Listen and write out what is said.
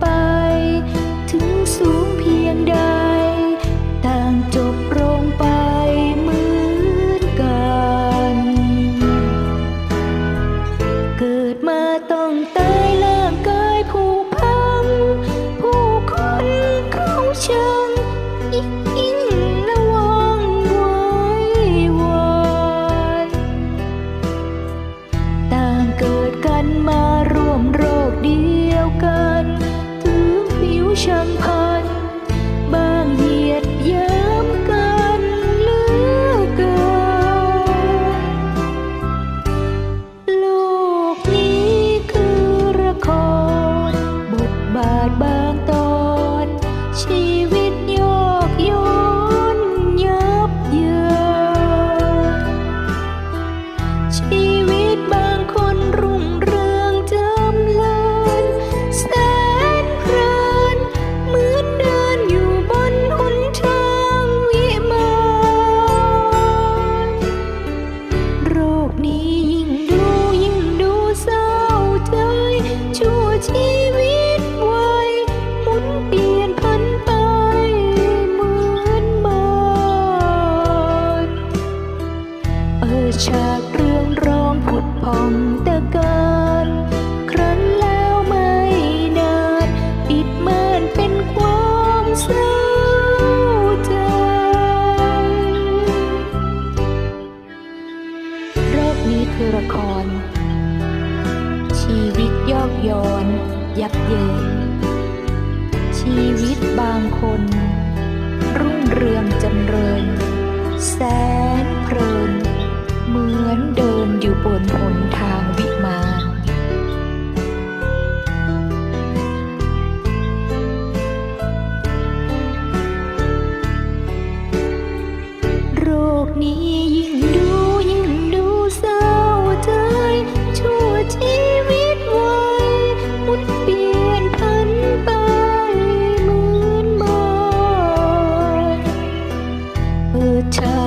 apa ฉากเรื่องร้องผุดพองตะการครั้นแล้วไม่นานปิดม่านเป็นความเศร้าใจโรคนี้คือละคร ชีวิตยอกย้อน ยับเยิน ชีวิตบางคน รุ่งเรืองจำเริญแสน นี้ยิ่งดูยิ่งดูเศร้าใจชั่วชีวิตไวัยมุดเปลี่ยนพันไปเหมือนมาเปิดฉาก